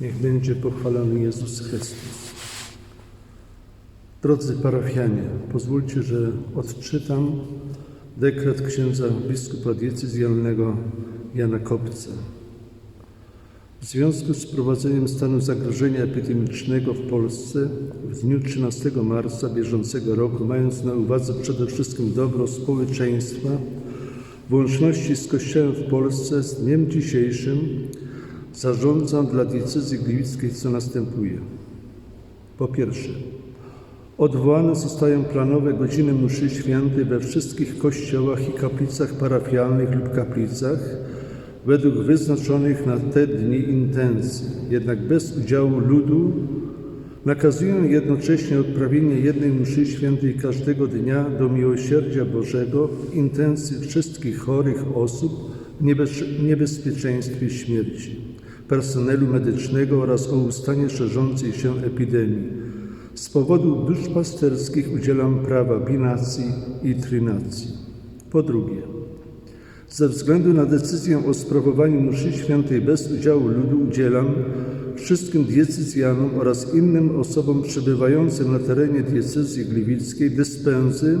Niech będzie pochwalony Jezus Chrystus. Drodzy parafianie, pozwólcie, że odczytam dekret księdza biskupa diecezjalnego Jana Kopca. W związku z wprowadzeniem stanu zagrożenia epidemicznego w Polsce w dniu 13 marca bieżącego roku, mając na uwadze przede wszystkim dobro społeczeństwa, w łączności z Kościołem w Polsce z dniem dzisiejszym zarządzam dla diecezji gliwickiej, co następuje. Po pierwsze, odwołane zostają planowe godziny mszy świętej we wszystkich kościołach i kaplicach parafialnych lub kaplicach według wyznaczonych na te dni intencji, jednak bez udziału ludu, nakazuję jednocześnie odprawienie jednej mszy świętej każdego dnia do miłosierdzia Bożego w intencji wszystkich chorych osób w niebez- niebezpieczeństwie śmierci, personelu medycznego oraz o ustanie szerzącej się epidemii. Z powodu duszpasterskich udzielam prawa binacji i trynacji. Po drugie, ze względu na decyzję o sprawowaniu mszy świętej bez udziału ludu udzielam wszystkim diecezjanom oraz innym osobom przebywającym na terenie diecezji gliwickiej dyspensy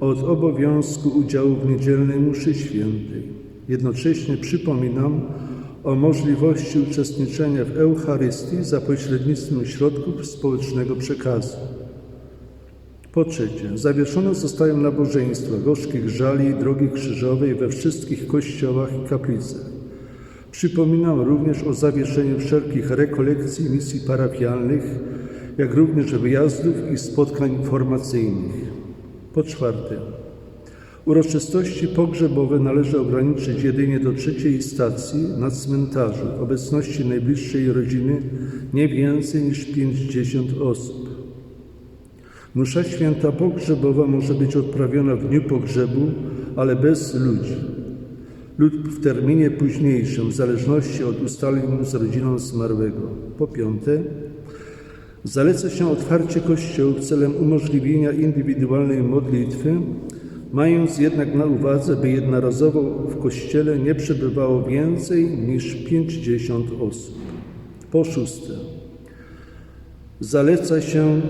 od obowiązku udziału w niedzielnej mszy świętej. Jednocześnie przypominam o możliwości uczestniczenia w Eucharystii za pośrednictwem środków społecznego przekazu. Po trzecie, zawieszone zostają nabożeństwa gorzkich żali i drogi krzyżowej we wszystkich kościołach i kaplicach. Przypominam również o zawieszeniu wszelkich rekolekcji i misji parafialnych, jak również wyjazdów i spotkań informacyjnych. Po czwarte, uroczystości pogrzebowe należy ograniczyć jedynie do trzeciej stacji na cmentarzu w obecności najbliższej rodziny nie więcej niż 50 osób. Msza święta pogrzebowa może być odprawiona w dniu pogrzebu, ale bez ludzi lub w terminie późniejszym, w zależności od ustaleń z rodziną zmarłego. Po piąte, zaleca się otwarcie kościołów celem umożliwienia indywidualnej modlitwy, mając jednak na uwadze, by jednorazowo w kościele nie przebywało więcej niż 50 osób. Po szóste, Zaleca się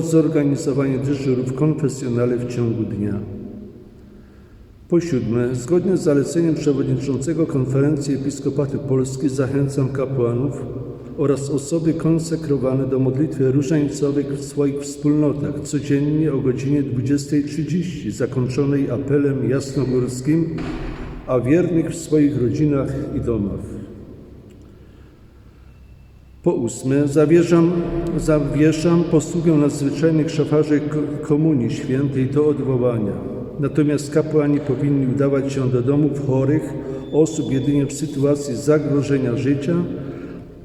zorganizowanie dyżurów konfesjonale w ciągu dnia. Po siódme, zgodnie z zaleceniem przewodniczącego Konferencji Episkopatu Polski zachęcam kapłanów oraz osoby konsekrowane do modlitwy różańcowej w swoich wspólnotach codziennie o godzinie 20.30 zakończonej apelem jasnogórskim, a wiernych w swoich rodzinach i domach. Po ósme, zawieszam, zawieszam posługę nadzwyczajnych szafarzy ko- Komunii Świętej do odwołania. Natomiast kapłani powinni udawać się do domów chorych, osób jedynie w sytuacji zagrożenia życia,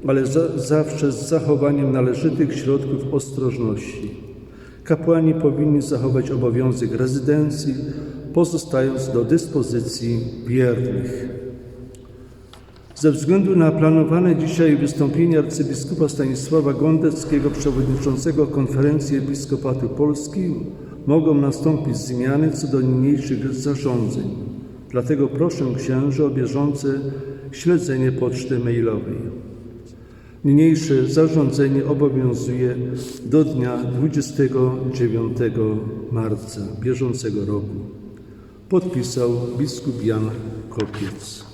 ale za, zawsze z zachowaniem należytych środków ostrożności. Kapłani powinni zachować obowiązek rezydencji, pozostając do dyspozycji wiernych. Ze względu na planowane dzisiaj wystąpienie arcybiskupa Stanisława Gondeckiego, przewodniczącego Konferencji Episkopatu Polski, mogą nastąpić zmiany co do niniejszych zarządzeń. Dlatego proszę księży o bieżące śledzenie poczty mailowej. Niniejsze zarządzenie obowiązuje do dnia 29 marca bieżącego roku. Podpisał biskup Jan Kopiec.